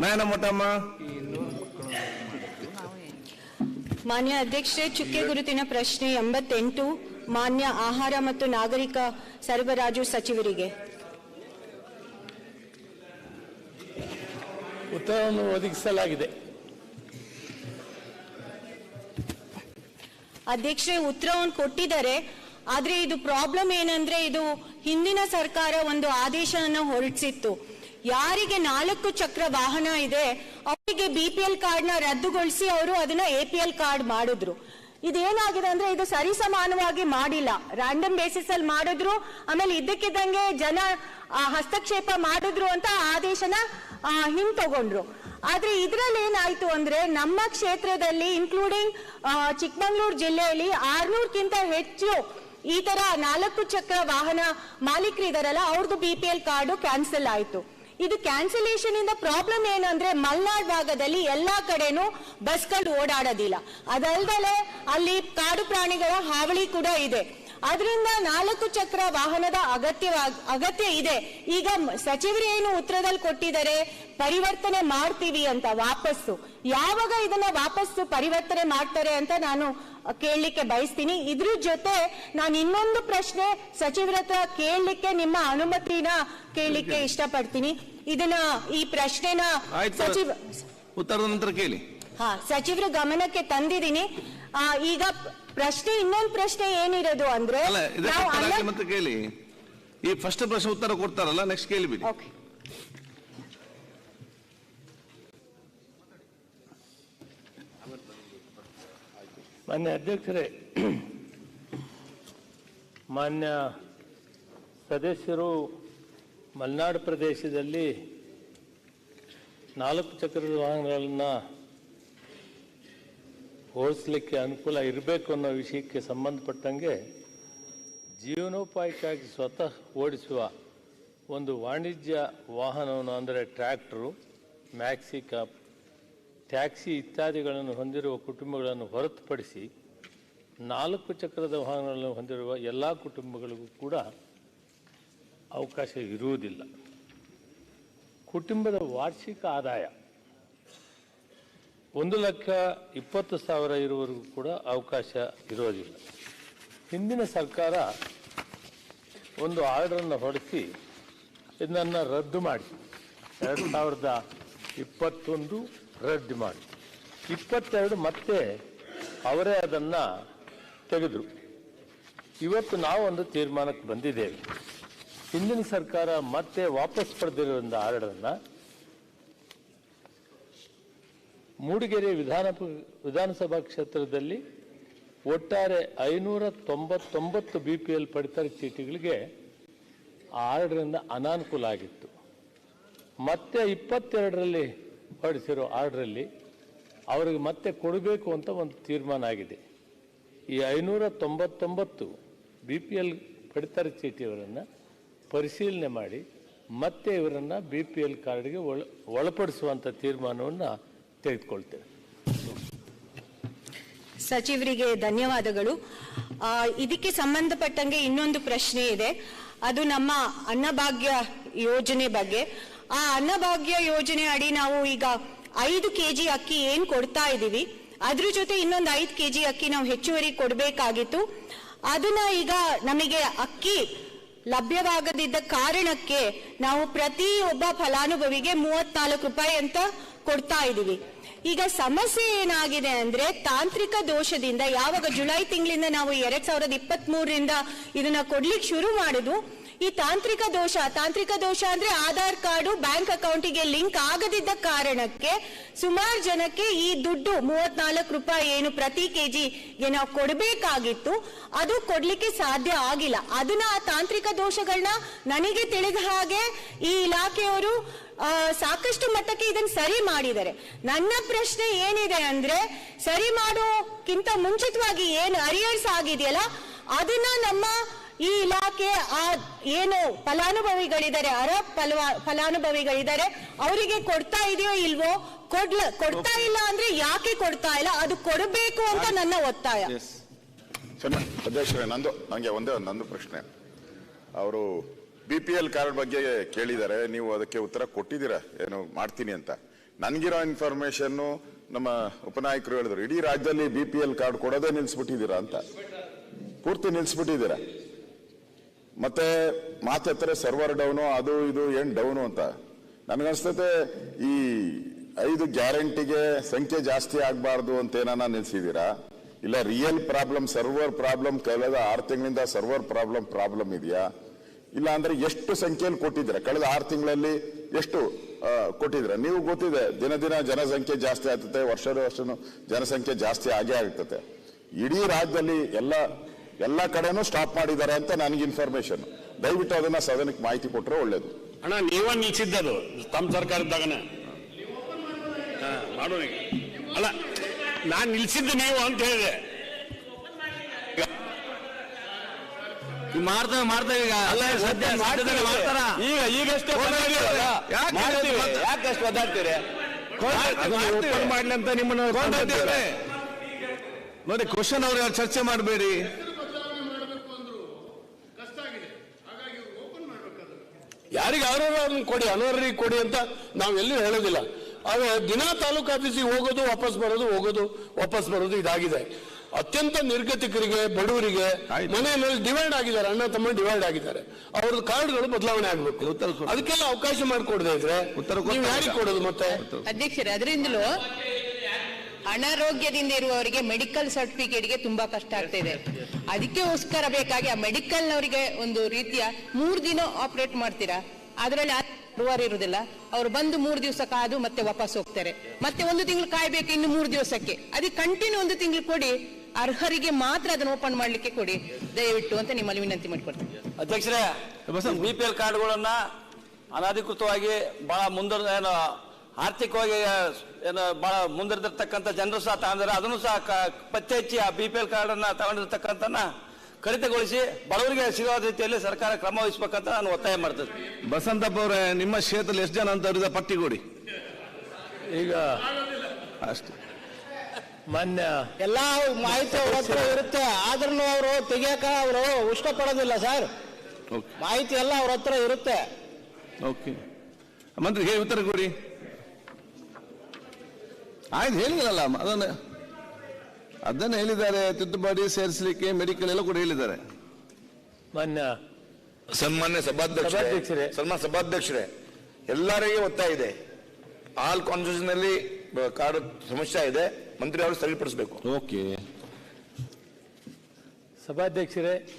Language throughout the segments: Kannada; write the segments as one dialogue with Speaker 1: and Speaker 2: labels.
Speaker 1: ನಾಯನ ಮೊಟ್ಟಮ್ಮ
Speaker 2: ಮಾನ್ಯ ಅಧ್ಯಕ್ಷರೇ ಚುಕ್ಕೆ ಗುರುತಿನ ಪ್ರಶ್ನೆ ಎಂಬತ್ತೆಂಟು ಮಾನ್ಯ ಆಹಾರ ಮತ್ತು ನಾಗರಿಕ ಸರಬರಾಜು ಸಚಿವರಿಗೆ.
Speaker 3: ಉತ್ತರವನ್ನು ಒದಗಿಸಲಾಗಿದೆ.
Speaker 2: ಅಧ್ಯಕ್ಷರೇ ಉತ್ತರವನ್ನು ಕೊಟ್ಟಿದ್ದಾರೆ ಆದ್ರೆ ಇದು ಪ್ರಾಬ್ಲಮ್ ಏನಂದ್ರೆ ಇದು ಹಿಂದಿನ ಸರ್ಕಾರ ಒಂದು ಆದೇಶವನ್ನು ಹೊರಡಿಸಿತ್ತು. ಯಾರಿಗೆ ನಾಲ್ಕು ಚಕ್ರ ವಾಹನ ಇದೆ ಅವರಿಗೆ ಬಿ ಪಿ ಎಲ್ ಕಾರ್ಡ್ನ ರದ್ದುಗೊಳಿಸಿ ಅವರು ಅದನ್ನ ಎ ಪಿ ಎಲ್ ಕಾರ್ಡ್ ಮಾಡಿದ್ರು. ಇದೇನಾಗಿದೆ ಅಂದ್ರೆ ಇದು ಸರಿಸಮಾನವಾಗಿ ಮಾಡಿಲ್ಲ. ರ್ಯಾಂಡಮ್ ಬೇಸಿಸ್ ಅಲ್ಲಿ ಮಾಡಿದ್ರು ಆಮೇಲೆ ಇದ್ದಕ್ಕಿದ್ದಂಗೆ ಜನ ಹಸ್ತಕ್ಷೇಪ ಮಾಡಿದ್ರು ಅಂತ ಆದೇಶನ ಆ, ಹಿಂತಗೊಂಡ್ರು. ಆದ್ರೆ ಇದ್ರಲ್ಲಿ ಏನಾಯ್ತು ಅಂದ್ರೆ ನಮ್ಮ ಕ್ಷೇತ್ರದಲ್ಲಿ ಇನ್ಕ್ಲೂಡಿಂಗ್ ಚಿಕ್ಕಮಂಗ್ಳೂರು ಜಿಲ್ಲೆಯಲ್ಲಿ ಆರ್ನೂರ್ಕಿಂತ ಹೆಚ್ಚು ಈ ತರ ನಾಲ್ಕು ಚಕ್ರ ವಾಹನ ಮಾಲೀಕರಿದಾರಲ್ಲ ಅವ್ರದ್ದು B P L card cancel ಆಯ್ತು. ಇದು ಕ್ಯಾನ್ಸಲೇಷನ್ ಇಂದ ಪ್ರಾಬ್ಲಮ್ ಏನು ಅಂದ್ರೆ ಮಲ್ನಾಡ್ ಭಾಗದಲ್ಲಿ ಎಲ್ಲಾ ಕಡೆನೂ ಬಸ್ಗಳು ಓಡಾಡೋದಿಲ್ಲ. ಅದಲ್ದಲೆ ಅಲ್ಲಿ ಕಾಡು ಪ್ರಾಣಿಗಳ ಹಾವಳಿ ಕೂಡ ಇದೆ. ಅದರಿಂದ ನಾಲ್ಕು ಚಕ್ರ ವಾಹನದ ಅಗತ್ಯ ಅಗತ್ಯ ಇದೆ. ಈಗ ಸಚಿವರು ಏನು ಉತ್ತರದಲ್ಲಿ ಕೊಟ್ಟಿದ್ದಾರೆ? ಪರಿವರ್ತನೆ ಮಾಡ್ತೀವಿ ಅಂತ ವಾಪಸ್ಸು. ಯಾವಾಗ ಇದನ್ನ ವಾಪಸ್ಸು ಪರಿವರ್ತನೆ ಮಾಡ್ತಾರೆ ಅಂತ ನಾನು ಕೇಳಲಿಕ್ಕೆ ಬಯಸ್ತೀನಿ. ಇದ್ರ ಜೊತೆ ನಾನು ಇನ್ನೊಂದು ಪ್ರಶ್ನೆ ಸಚಿವರ ಹತ್ರ ಕೇಳಲಿಕ್ಕೆ ನಿಮ್ಮ ಅನುಮತಿನ ಕೇಳಲಿಕ್ಕೆ ಇಷ್ಟಪಡ್ತೀನಿ. ಇದನ್ನ ಈ ಪ್ರಶ್ನೆನ ಸಚಿವ
Speaker 1: ಉತ್ತರದ ನಂತರ ಕೇಳಿ.
Speaker 2: ಹಾ ಸಚಿವರ ಗಮನಕ್ಕೆ ತಂದಿದ್ದೀನಿ. ಈಗ ಪ್ರಶ್ನೆ ಇನ್ನೊಂದು ಪ್ರಶ್ನೆ ಏನಿರೋದು ಅಂದ್ರೆ
Speaker 1: ಮತ್ತೆ ಕೇಳಿ. ಈ ಫಸ್ಟ್ ಪ್ರಶ್ನೆ ಉತ್ತರ ಕೊಡ್ತಾರಲ್ಲ ನೆಕ್ಸ್ಟ್ ಕೇಳಿಬಿಡಿ.
Speaker 2: ಓಕೆ
Speaker 3: ಮಾನ್ಯ ಅಧ್ಯಕ್ಷರೇ ಮಾನ್ಯ ಸದಸ್ಯರು ಮಲೆನಾಡು ಪ್ರದೇಶದಲ್ಲಿ ನಾಲ್ಕು ಚಕ್ರದ ವಾಹನಗಳನ್ನು ಓಡಿಸ್ಲಿಕ್ಕೆ ಅನುಕೂಲ ಇರಬೇಕು ಅನ್ನೋ ವಿಷಯಕ್ಕೆ ಸಂಬಂಧಪಟ್ಟಂಗೆ ಜೀವನೋಪಾಯಕ್ಕಾಗಿ ಸ್ವತಃ ಓಡಿಸುವ ಒಂದು ವಾಣಿಜ್ಯ ವಾಹನವನ್ನು, ಅಂದರೆ ಟ್ರ್ಯಾಕ್ಟ್ರು, ಮ್ಯಾಕ್ಸಿ ಕಾಪ್, ಟ್ಯಾಕ್ಸಿ ಇತ್ಯಾದಿಗಳನ್ನು ಹೊಂದಿರುವ ಕುಟುಂಬಗಳನ್ನು ಹೊರತುಪಡಿಸಿ ನಾಲ್ಕು ಚಕ್ರದ ವಾಹನಗಳನ್ನು ಹೊಂದಿರುವ ಎಲ್ಲ ಕುಟುಂಬಗಳಿಗೂ ಕೂಡ ಅವಕಾಶ ಇರುವುದಿಲ್ಲ. ಕುಟುಂಬದ ವಾರ್ಷಿಕ ಆದಾಯ ಒಂದು ಲಕ್ಷ ಇಪ್ಪತ್ತು ಸಾವಿರ ಇರುವವರೆಗೂ ಕೂಡ ಅವಕಾಶ ಇರೋದಿಲ್ಲ ಹಿಂದಿನ ಸರ್ಕಾರ ಒಂದು ಆರ್ಡರನ್ನು ಹೊಡೆಸಿ ಇದನ್ನು ರದ್ದು ಮಾಡಿ ಎರಡು ಸಾವಿರದ ಇಪ್ಪತ್ತೊಂದು ರದ್ದು ಮಾಡಿ ಇಪ್ಪತ್ತೆರಡು ಮತ್ತೆ ಅವರೇ ಅದನ್ನು ತೆಗೆದರು. ಇವತ್ತು ನಾವು ಒಂದು ತೀರ್ಮಾನಕ್ಕೆ ಬಂದಿದ್ದೇವೆ. ಹಿಂದಿನ ಸರ್ಕಾರ ಮತ್ತೆ ವಾಪಸ್ ಪಡೆದಿರುವಂಥ ಆರ್ಡರನ್ನು ಮೂಡಿಗೆರೆ ವಿಧಾನ ವಿಧಾನಸಭಾ ಕ್ಷೇತ್ರದಲ್ಲಿ ಒಟ್ಟಾರೆ ಐನೂರ ತೊಂಬತ್ತೊಂಬತ್ತು ಬಿ ಪಿ ಎಲ್ ಪಡಿತರ ಚೀಟಿಗಳಿಗೆ ಆರ್ಡರಿಂದ ಅನಾನುಕೂಲ ಆಗಿತ್ತು. ಮತ್ತೆ ಇಪ್ಪತ್ತೆರಡರಲ್ಲಿ ಹೊರಡಿಸಿರೋ ಆರ್ಡ್ರಲ್ಲಿ ಅವರಿಗೆ ಮತ್ತೆ ಕೊಡಬೇಕು ಅಂತ ಒಂದು ತೀರ್ಮಾನ ಆಗಿದೆ. ಈ ಐನೂರ ತೊಂಬತ್ತೊಂಬತ್ತು ಬಿ ಪಿ ಎಲ್ ಪಡಿತರ ಚೀಟಿಯವರನ್ನು ಪರಿಶೀಲನೆ ಮಾಡಿ ಮತ್ತೆ ಇವರನ್ನು ಬಿ ಪಿ ಎಲ್ ಕಾರ್ಡ್ಗೆ ಒಳ ಒಳಪಡಿಸುವಂಥ ತೀರ್ಮಾನವನ್ನು ತೆಗೆದುಕೊಳ್ತೇವೆ
Speaker 2: ಸಚಿವರಿಗೆ ಧನ್ಯವಾದಗಳು. ಇದಕ್ಕೆ ಸಂಬಂಧಪಟ್ಟಂಗೆ ಇನ್ನೊಂದು ಪ್ರಶ್ನೆ ಇದೆ. ಅದು ನಮ್ಮ ಅನ್ನಭಾಗ್ಯ ಯೋಜನೆ ಬಗ್ಗೆ. ಆ ಅನ್ನಭಾಗ್ಯ ಯೋಜನೆ ಅಡಿ ನಾವು ಈಗ ಐದು ಕೆಜಿ ಅಕ್ಕಿ ಏನ್ ಕೊಡ್ತಾ ಇದ್ದೀವಿ? ಅದ್ರ ಜೊತೆ ಇನ್ನೊಂದು ಐದು ಕೆಜಿ ಅಕ್ಕಿ ನಾವು ಹೆಚ್ಚುವರಿ ಕೊಡಬೇಕಾಗಿತ್ತು. ಅದನ್ನ ಈಗ ನಮಗೆ ಅಕ್ಕಿ ಲಭ್ಯವಾಗದಿದ್ದ ಕಾರಣಕ್ಕೆ ನಾವು ಪ್ರತಿ ಒಬ್ಬ ಫಲಾನುಭವಿಗೆ ಮೂವತ್ನಾಲ್ಕು ರೂಪಾಯಿ ಅಂತ ಕೊಡ್ತಾ ಇದ್ದೀವಿ. ಈಗ ಸಮಸ್ಯೆ ಏನಾಗಿದೆ ಅಂದ್ರೆ ತಾಂತ್ರಿಕ ದೋಷದಿಂದ ಯಾವಾಗ ಜುಲೈ ತಿಂಗಳಿಂದ ನಾವು ಎರಡ್ ಸಾವಿರದ ಇಪ್ಪತ್ತ್ ಮೂರರಿಂದ ಇದನ್ನ ಕೊಡ್ಲಿಕ್ಕೆ ಶುರು ಮಾಡುದು ಈ ತಾಂತ್ರಿಕ ದೋಷ ತಾಂತ್ರಿಕ ದೋಷ ಅಂದ್ರೆ ಆಧಾರ್ ಕಾರ್ಡು, ಬ್ಯಾಂಕ್ ಅಕೌಂಟಿಗೆ ಲಿಂಕ್ ಆಗದಿದ್ದ ಕಾರಣಕ್ಕೆ ಸುಮಾರು ಜನಕ್ಕೆ ಈ ದುಡ್ಡು ಮೂವತ್ನಾಲ್ಕು ರೂಪಾಯಿ ಏನು ಪ್ರತಿ ಕೆಜಿ ನಾವು ಕೊಡಬೇಕಾಗಿತ್ತು. ಅದು ಕೊಡ್ಲಿಕ್ಕೆ ಸಾಧ್ಯ ಆಗಿಲ್ಲ. ಅದನ್ನ ಆ ತಾಂತ್ರಿಕ ದೋಷಗಳನ್ನ ನನಗೆ ತಿಳಿದ ಹಾಗೆ ಈ ಇಲಾಖೆಯವರು ಸಾಕಷ್ಟು ಮಟ್ಟಕ್ಕೆ ಇದನ್ನ ಸರಿ ಮಾಡಿದ್ದಾರೆ. ನನ್ನ ಪ್ರಶ್ನೆ ಏನಿದೆ ಅಂದ್ರೆ, ಸರಿ ಮಾಡೋಕ್ಕಿಂತ ಮುಂಚಿತವಾಗಿ ಏನು ಅರಿಯರ್ಸ್ ಆಗಿದೆಯಲ್ಲ, ಅದನ್ನ ನಮ್ಮ ಈ ಇಲಾಖೆ ಆ ಏನು ಫಲಾನುಭವಿಗಳಿದ್ದಾರೆ ಅರಬ್ ಫಲವ ಫಲಾನುಭವಿಗಳಿದ್ದಾರೆ ಅವರಿಗೆ ಕೊಡ್ತಾ ಇದೆಯೋ ಇಲ್ವೋ ಕೊಡ್ಲ ಕೊಡ್ತಾ ಇಲ್ಲ ಅಂದ್ರೆ ಯಾಕೆ ಕೊಡ್ತಾ ಇಲ್ಲ? ಅದು ಕೊಡಬೇಕು ಅಂತ ನನ್ನ ಒತ್ತಾಯ.
Speaker 4: ಅಧ್ಯಕ್ಷರೇ ನಂದು ನನಗೆ ಒಂದೇ ನಂದು ಪ್ರಶ್ನೆ. ಅವರು ಬಿ ಪಿ ಎಲ್ ಕಾರ್ಡ್ ಬಗ್ಗೆ ಕೇಳಿದ್ದಾರೆ ನೀವು ಅದಕ್ಕೆ ಉತ್ತರ ಕೊಟ್ಟಿದ್ದೀರಾ ಏನು ಮಾಡ್ತೀನಿ ಅಂತ. ನನಗಿರೋ ಇನ್ಫಾರ್ಮೇಶನ್ನು ನಮ್ಮ ಉಪನಾಯಕರು ಹೇಳಿದ್ರು ಇಡೀ ರಾಜ್ಯದಲ್ಲಿ ಬಿ ಪಿ ಎಲ್ ಕಾರ್ಡ್ ಕೊಡೋದೇ ನಿಲ್ಸ್ಬಿಟ್ಟಿದ್ದೀರಾ ಅಂತ. ಪೂರ್ತಿ ನಿಲ್ಸ್ಬಿಟ್ಟಿದ್ದೀರಾ? ಮತ್ತೆ ಮಾತಾಡ್ತಾರೆ ಸರ್ವರ್ ಡೌನು ಅದು ಇದು, ಏನು ಡೌನು ಅಂತ. ನನಗನ್ಸ್ತತೆ, ಈ ಐದು ಗ್ಯಾರಂಟಿಗೆ ಸಂಖ್ಯೆ ಜಾಸ್ತಿ ಆಗಬಾರ್ದು ಅಂತ ಏನಾನ ನಿಲ್ಸಿದ್ದೀರಾ ಇಲ್ಲ ರಿಯಲ್ ಪ್ರಾಬ್ಲಮ್ ಸರ್ವರ್ ಪ್ರಾಬ್ಲಮ್ ಕಳೆದ ಆರು ತಿಂಗಳಿಂದ ಸರ್ವರ್ ಪ್ರಾಬ್ಲಮ್ ಪ್ರಾಬ್ಲಮ್ ಇದೆಯಾ? ಇಲ್ಲ ಅಂದ್ರೆ ಎಷ್ಟು ಸಂಖ್ಯೆಯಲ್ಲಿ ಕೊಟ್ಟಿದ್ದೀರಾ? ಕಳೆದ ಆರು ತಿಂಗಳಲ್ಲಿ ಎಷ್ಟು ಕೊಟ್ಟಿದ್ರೆ ನೀವು ಗೊತ್ತಿದೆ, ದಿನ ದಿನ ಜನಸಂಖ್ಯೆ ಜಾಸ್ತಿ ಆಗ್ತದೆ ವರ್ಷದ ವರ್ಷನೂ ಜನಸಂಖ್ಯೆ ಜಾಸ್ತಿ ಆಗೇ ಆಗ್ತದೆ ಇಡೀ ರಾಜ್ಯದಲ್ಲಿ ಎಲ್ಲ ಎಲ್ಲ ಕಡೆನೂ ಸ್ಟಾಪ್ ಮಾಡಿದ್ದಾರೆ ಅಂತ ನನಗೆ ಇನ್ಫಾರ್ಮೇಶನ್ ದಯವಿಟ್ಟು ಅದನ್ನ ಸದನಕ್ಕೆ ಮಾಹಿತಿ ಕೊಟ್ಟರೆ ಒಳ್ಳೇದು.
Speaker 5: ಅಣ್ಣ ನೀವ ನಿಲ್ಸಿದ್ದದು. ತಮ್ಮ ಸರ್ಕಾರ ಇದ್ದಾಗನೆ ಹಾ, ಮಾಡೋಣ ಈಗ. ಅಲ್ಲ ನಾನು ನಿಲ್ಸಿದ್ದು ನೀವು ಅಂತ ಹೇಳಿದೆ.
Speaker 1: ಮಾಡ್ತೇವೆ ಮಾಡ್ತೇವೆ ಈಗ.
Speaker 5: ಅಲ್ಲ ಸದ್ಯ
Speaker 1: ಸದ್ಯದಲ್ಲಿ ಮಾಡ್ತಾರ
Speaker 5: ಈಗ ಈಗಷ್ಟೇ? ಯಾಕಷ್ಟು ಒದ್ದಾಡ್ತೀರಿ
Speaker 1: ಓಪನ್ ಮಾಡ್ಲಿ ಅಂತ ನಿಮ್ಮನ್ನ. ನೋಡಿ ಕ್ವಶನ್ ಅವ್ರು ಚರ್ಚೆ ಮಾಡಬೇಡಿ.
Speaker 5: ಯಾರಿಗೆ ಅರ್ಹರನ್ನು ಕೊಡಿ ಅನರ್ಹರಿಗೆ ಕೊಡಿ ಅಂತ ನಾವು ಎಲ್ಲೂ ಹೇಳೋದಿಲ್ಲ. ಆದ್ರೆ ದಿನ ತಾಲೂಕು ಆಫೀಸಿಗೆ ಹೋಗೋದು ವಾಪಸ್ ಬರೋದು ಹೋಗೋದು ವಾಪಸ್ ಬರೋದು ಇದಾಗಿದೆ. ಅತ್ಯಂತ ನಿರ್ಗತಿಕರಿಗೆ ಬಡವರಿಗೆ
Speaker 1: ಮನೆ
Speaker 5: ಮೇಲೆ ಡಿವೈಡ್ ಆಗಿದ್ದಾರೆ ಅಣ್ಣ ತಮ್ಮ ಡಿವೈಡ್ ಆಗಿದ್ದಾರೆ. ಅವ್ರದ್ದು ಕಾರ್ಡ್ಗಳು ಬದಲಾವಣೆ ಆಗಬೇಕು.
Speaker 1: ಉತ್ತರ
Speaker 5: ಅದಕ್ಕೆಲ್ಲ ಅವಕಾಶ ಮಾಡಿಕೊಡದೆ ಇದ್ರೆ
Speaker 1: ಉತ್ತರ
Speaker 5: ಯಾರಿಗೆ ಕೊಡೋದು ಮತ್ತೆ?
Speaker 6: ಅಧ್ಯಕ್ಷರೇ ಅದರಿಂದಲೂ ಅನಾರೋಗ್ಯದಿಂದ ಇರುವವರಿಗೆ ಮೆಡಿಕಲ್ ಸರ್ಟಿಫಿಕೇಟ್ಗೆ ತುಂಬಾ ಕಷ್ಟ ಆಗ್ತಿದೆ. ಅದಕ್ಕೋಸ್ಕರ ಬೇಕಾಗಿ ಆ ಮೆಡಿಕಲ್ ಅವರಿಗೆ ಒಂದು ರೀತಿಯ ಮೂರ್ ದಿನ ಆಪರೇಟ್ ಮಾಡ್ತೀರಾ? ಅದರಲ್ಲಿ ಬರುವಾರ ಇರುವುದಿಲ್ಲ. ಅವ್ರು ಬಂದು ಮೂರು ದಿವಸ ಕಾದು ಮತ್ತೆ ವಾಪಸ್ ಹೋಗ್ತಾರೆ. ಮತ್ತೆ ಒಂದು ತಿಂಗಳು ಕಾಯ್ಬೇಕು ಇನ್ನು ಮೂರು ದಿವಸಕ್ಕೆ. ಅದಕ್ಕೆ ಕಂಟಿನ್ಯೂ ಒಂದು ತಿಂಗಳು ಕೊಡಿ. ಅರ್ಹರಿಗೆ ಮಾತ್ರ ಅದನ್ನು ಓಪನ್ ಮಾಡ್ಲಿಕ್ಕೆ ಕೊಡಿ. ದಯವಿಟ್ಟು ಅಂತ ನಿಮ್ಮಲ್ಲಿ ವಿನಂತಿ ಮಾಡಿಕೊಡ್ತೀನಿ.
Speaker 7: ಅಧ್ಯಕ್ಷರೇ ಬಿ ಪಿ ಎಲ್ ಕಾರ್ಡ್ಗಳನ್ನ ಅನಧಿಕೃತವಾಗಿ ಬಹಳ ಮುಂದೆ ಏನು ಆರ್ಥಿಕವಾಗಿ ಏನು ಭಾಳ ಮುಂದಿರ್ತಕ್ಕಂಥ ಜನರು ಸಹ ತಗೊಂಡಿದ್ದಾರೆ. ಅದನ್ನು ಸಹ ಕ- ಪತ್ತೆ ಹಚ್ಚಿ ಆ ಬಿ ಪಿ ಎಲ್ ಕಾರ್ಡನ್ನು ಅನ್ನ ತಗೊಂಡಿರ್ತಕ್ಕಂಥನ್ನ ಕಡಿತಗೊಳಿಸಿ ಬಡವರಿಗೆ ಸಿಗೋ ರೀತಿಯಲ್ಲಿ ಸರ್ಕಾರ ಕ್ರಮ ವಹಿಸ್ಬೇಕಂತ ನಾನು ಒತ್ತಾಯ ಮಾಡ್ತೇನೆ
Speaker 1: ಬಸಂತಪ್ಪ ಅವರೇ ನಿಮ್ಮ ಕ್ಷೇತ್ರದಲ್ಲಿ ಎಷ್ಟು ಜನ ಅಂತ ಅವರಿದ ಪಟ್ಟಿ ಕೊಡಿ.
Speaker 3: ಈಗ
Speaker 1: ಅಷ್ಟೇ.
Speaker 3: ಮಾನ್ಯ
Speaker 8: ಎಲ್ಲ ಮಾಹಿತಿ ಅವ್ರ ಹತ್ರ ಇರುತ್ತೆ. ಆದ್ರೂ ಅವರು ತೆಗಿಯಕ ಅವರು ಇಷ್ಟಪಡೋದಿಲ್ಲ ಸರ್.
Speaker 1: ಓಕೆ.
Speaker 8: ಮಾಹಿತಿ ಎಲ್ಲ ಅವ್ರ ಹತ್ರ ಇರುತ್ತೆ.
Speaker 1: ಓಕೆ. ಮಂತ್ರಿ ಹೇಳಿ ಉತ್ತರ ಕೊಡಿ? ಆಯ್ತು ಹೇಳಿದ್ರಲ್ಲ ಅದನ್ನು. ಅದನ್ನ ಹೇಳಿದ್ದಾರೆ ತಿದ್ದುಪಡಿ ಸೇರಿಸಲಿಕ್ಕೆ ಮೆಡಿಕಲ್ ಎಲ್ಲ ಕೂಡ ಹೇಳಿದ್ದಾರೆ.
Speaker 3: ಮಾನ್ಯ
Speaker 9: ಸನ್ಮಾನ್ಯ ಸಭಾಧ್ಯಕ್ಷರೇ. ಸನ್ಮಾನ್ಯ ಸಭಾಧ್ಯಕ್ಷರೇ ಎಲ್ಲರಿಗೆ ಒತ್ತಾಯ ಇದೆ. ಆಲ್ ಕಾನ್ಸ್ಟಿಟ್ಯೂಷನ್ ಅಲ್ಲಿ ಬ- ಕಾರ್ಡ್ ಸಮಸ್ಯೆ ಇದೆ ಮಂತ್ರಿ ಅವರು ಸರಿಪಡಿಸಬೇಕು
Speaker 1: ಓಕೆ.
Speaker 3: ಸಭಾಧ್ಯಕ್ಷರೇ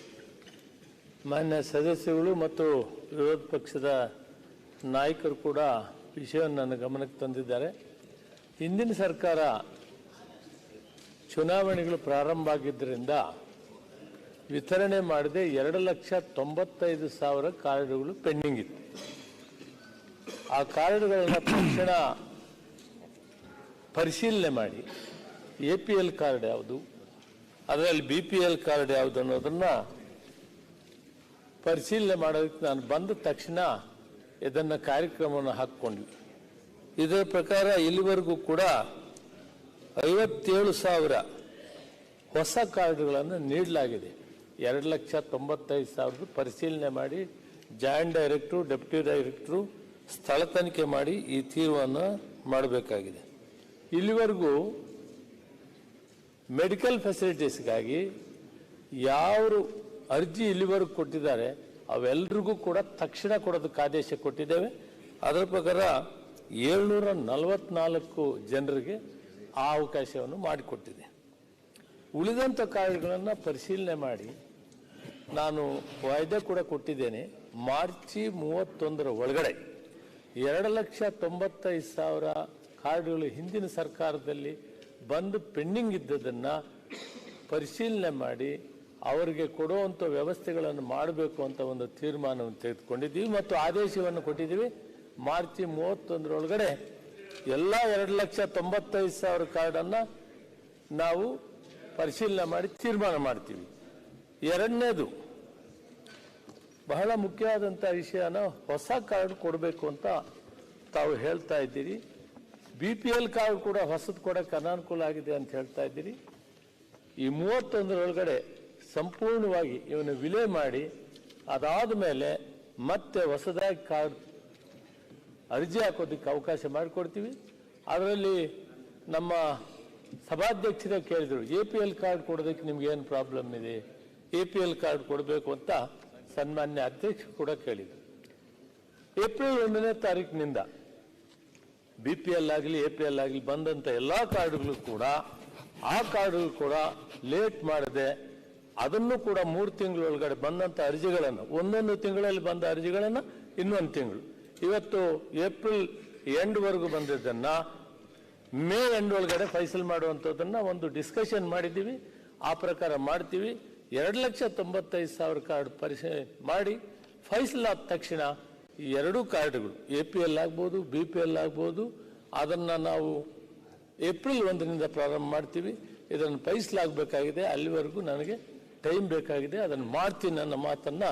Speaker 3: ಮಾನ್ಯ ಸದಸ್ಯಗಳು ಮತ್ತು ವಿರೋಧ ಪಕ್ಷದ ನಾಯಕರು ಕೂಡ ವಿಷಯವನ್ನು ನನ್ನ ಗಮನಕ್ಕೆ ತಂದಿದ್ದಾರೆ. ಹಿಂದಿನ ಸರ್ಕಾರ ಚುನಾವಣೆಗಳು ಪ್ರಾರಂಭ ಆಗಿದ್ದರಿಂದ ವಿತರಣೆ ಮಾಡದೆ ಎರಡು ಲಕ್ಷ ತೊಂಬತ್ತೈದು ಸಾವಿರ ಕಾರ್ಡುಗಳು ಪೆಂಡಿಂಗ್ ಇತ್ತು. ಆ ಕಾರ್ಡುಗಳನ್ನು ತಕ್ಷಣ ಪರಿಶೀಲನೆ ಮಾಡಿ, ಎ ಪಿ ಎಲ್ ಕಾರ್ಡ್ ಯಾವುದು, ಅದರಲ್ಲಿ ಬಿ ಪಿ ಎಲ್ ಕಾರ್ಡ್ ಯಾವುದು ಅನ್ನೋದನ್ನು ಪರಿಶೀಲನೆ ಮಾಡೋದಕ್ಕೆ ನಾನು ಬಂದ ತಕ್ಷಣ ಇದನ್ನು ಕಾರ್ಯಕ್ರಮವನ್ನು ಹಾಕ್ಕೊಂಡ್ವಿ. ಇದರ ಪ್ರಕಾರ ಇಲ್ಲಿವರೆಗೂ ಕೂಡ ಐವತ್ತೇಳು ಸಾವಿರ ಹೊಸ ಕಾರ್ಡ್ಗಳನ್ನು ನೀಡಲಾಗಿದೆ. ಎರಡು ಲಕ್ಷ ತೊಂಬತ್ತೈದು ಸಾವಿರದ ಪರಿಶೀಲನೆ ಮಾಡಿ, ಜಾಯಿಂಟ್ ಡೈರೆಕ್ಟ್ರು ಡೆಪ್ಯೂಟಿ ಡೈರೆಕ್ಟ್ರು ಸ್ಥಳ ತನಿಖೆ ಮಾಡಿ ಈ ತೀರ್ಮಾನ ಮಾಡಬೇಕಾಗಿದೆ. ಇಲ್ಲಿವರೆಗೂ ಮೆಡಿಕಲ್ ಫೆಸಿಲಿಟೀಸ್ಗಾಗಿ ಯಾರು ಅರ್ಜಿ ಇಲ್ಲಿವರೆಗೂ ಕೊಟ್ಟಿದ್ದಾರೆ ಅವೆಲ್ಲರಿಗೂ ಕೂಡ ತಕ್ಷಣ ಕೊಡೋದಕ್ಕೆ ಆದೇಶ ಕೊಟ್ಟಿದ್ದೇವೆ. ಅದರ ಪ್ರಕಾರ ಏಳ್ನೂರ ನಲವತ್ನಾಲ್ಕು ಜನರಿಗೆ ಆ ಅವಕಾಶವನ್ನು ಮಾಡಿಕೊಟ್ಟಿದೆ. ಉಳಿದಂಥ ಕಾರ್ಯಗಳನ್ನು ಪರಿಶೀಲನೆ ಮಾಡಿ ನಾನು ವಾಯ್ದೆ ಕೂಡ ಕೊಟ್ಟಿದ್ದೇನೆ. ಮಾರ್ಚಿ ಮೂವತ್ತೊಂದರ ಒಳಗಡೆ ಎರಡು ಲಕ್ಷ ತೊಂಬತ್ತೈದು ಸಾವಿರ ಕಾರ್ಡ್ಗಳು ಹಿಂದಿನ ಸರ್ಕಾರದಲ್ಲಿ ಬಂದು ಪೆಂಡಿಂಗ್ ಇದ್ದದನ್ನು ಪರಿಶೀಲನೆ ಮಾಡಿ ಅವರಿಗೆ ಕೊಡುವಂಥ ವ್ಯವಸ್ಥೆಗಳನ್ನು ಮಾಡಬೇಕು ಅಂತ ಒಂದು ತೀರ್ಮಾನವನ್ನು ತೆಗೆದುಕೊಂಡಿದ್ದೀವಿ ಮತ್ತು ಆದೇಶವನ್ನು ಕೊಟ್ಟಿದ್ದೀವಿ. ಮಾರ್ಚಿ ಮೂವತ್ತೊಂದರೊಳಗಡೆ ಎಲ್ಲ ಎರಡು ಲಕ್ಷ ತೊಂಬತ್ತೈದು ಸಾವಿರ ಕಾರ್ಡನ್ನು ನಾವು ಪರಿಶೀಲನೆ ಮಾಡಿ ತೀರ್ಮಾನ ಮಾಡ್ತೀವಿ. ಎರಡನೇದು, ಬಹಳ ಮುಖ್ಯವಾದಂಥ ವಿಷಯನ ಹೊಸ ಕಾರ್ಡ್ ಕೊಡಬೇಕು ಅಂತ ತಾವು ಹೇಳ್ತಾ ಇದ್ದೀರಿ. ಬಿ ಪಿ ಎಲ್ ಕಾರ್ಡ್ ಕೂಡ ಹೊಸದು ಕೊಡಕ್ಕೆ ಅನಾನುಕೂಲ ಆಗಿದೆ ಅಂತ ಹೇಳ್ತಾ ಇದ್ದೀರಿ. ಈ ಮೂವತ್ತೊಂದರೊಳಗಡೆ ಸಂಪೂರ್ಣವಾಗಿ ಇವನು ವಿಲೇ ಮಾಡಿ ಅದಾದ ಮೇಲೆ ಮತ್ತೆ ಹೊಸದಾಗಿ ಕಾರ್ಡ್ ಅರ್ಜಿ ಹಾಕೋದಕ್ಕೆ ಅವಕಾಶ ಮಾಡಿಕೊಡ್ತೀವಿ. ಅದರಲ್ಲಿ ನಮ್ಮ ಸಭಾಧ್ಯಕ್ಷರೇ ಕೇಳಿದರು, ಎ ಪಿ ಎಲ್ ಕಾರ್ಡ್ ಕೊಡೋದಕ್ಕೆ ನಿಮ್ಗೆ ಏನು ಪ್ರಾಬ್ಲಮ್ ಇದೆ? ಎ ಪಿ ಎಲ್ ಕಾರ್ಡ್ ಕೊಡಬೇಕು ಅಂತ ಸನ್ಮಾನ್ಯ ಅಧ್ಯಕ್ಷ ಕೂಡ ಕೇಳಿದರು. ಏಪ್ರಿಲ್ ಒಂದನೇ ತಾರೀಕಿನಿಂದ ಬಿ ಪಿ ಎಲ್ ಆಗಲಿ, ಎ ಪಿ ಎಲ್ ಆಗಲಿ ಬಂದಂಥ ಎಲ್ಲ ಕಾರ್ಡ್ಗಳು ಕೂಡ, ಆ ಕಾರ್ಡ್ಗಳು ಕೂಡ ಲೇಟ್ ಮಾಡದೆ ಅದನ್ನು ಕೂಡ ಮೂರು ತಿಂಗಳೊಳಗಡೆ ಬಂದಂಥ ಅರ್ಜಿಗಳನ್ನು, ಒಂದೊಂದು ತಿಂಗಳಲ್ಲಿ ಬಂದ ಅರ್ಜಿಗಳನ್ನು ಇನ್ನೊಂದು ತಿಂಗಳು. ಇವತ್ತು ಏಪ್ರಿಲ್ ಎಂಡ್ವರೆಗೂ ಬಂದಿದ್ದನ್ನ ಮೇ ಎಂಡ್ ಒಳಗಡೆ ಫೈಸಲ್ ಮಾಡುವಂಥದ್ದನ್ನು ಒಂದು ಡಿಸ್ಕಷನ್ ಮಾಡಿದ್ದೀವಿ. ಆ ಪ್ರಕಾರ ಮಾಡ್ತೀವಿ. ಎರಡು ಲಕ್ಷ ತೊಂಬತ್ತೈದು ಸಾವಿರ ಕಾರ್ಡ್ ಪರಿಶೀಲನೆ ಮಾಡಿ ಫೈಸಲ್ ಆದ ತಕ್ಷಣ ಎರಡೂ ಕಾರ್ಡ್ಗಳು ಎ ಪಿ ಎಲ್ ಆಗ್ಬೋದು, ಬಿ ಪಿ ಎಲ್ ಆಗ್ಬೋದು, ಅದನ್ನು ನಾವು ಏಪ್ರಿಲ್ ಒಂದರಿಂದ ಪ್ರಾರಂಭ ಮಾಡ್ತೀವಿ. ಇದನ್ನು ಫೈಸಲಾಗಬೇಕಾಗಿದೆ ಅಲ್ಲಿವರೆಗೂ ನನಗೆ ಟೈಮ್ ಬೇಕಾಗಿದೆ. ಅದನ್ನು ಮಾಡ್ತೀನಿ ನನ್ನ ಮಾತನ್ನು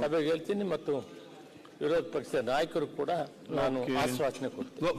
Speaker 3: ಸಭೆಗೆ ಹೇಳ್ತೀನಿ ಮತ್ತು ವಿರೋಧ ಪಕ್ಷದ ನಾಯಕರು ಕೂಡ ನಾನು ಆಶ್ವಾಸನೆ ಕೊಡ್ತೀನಿ.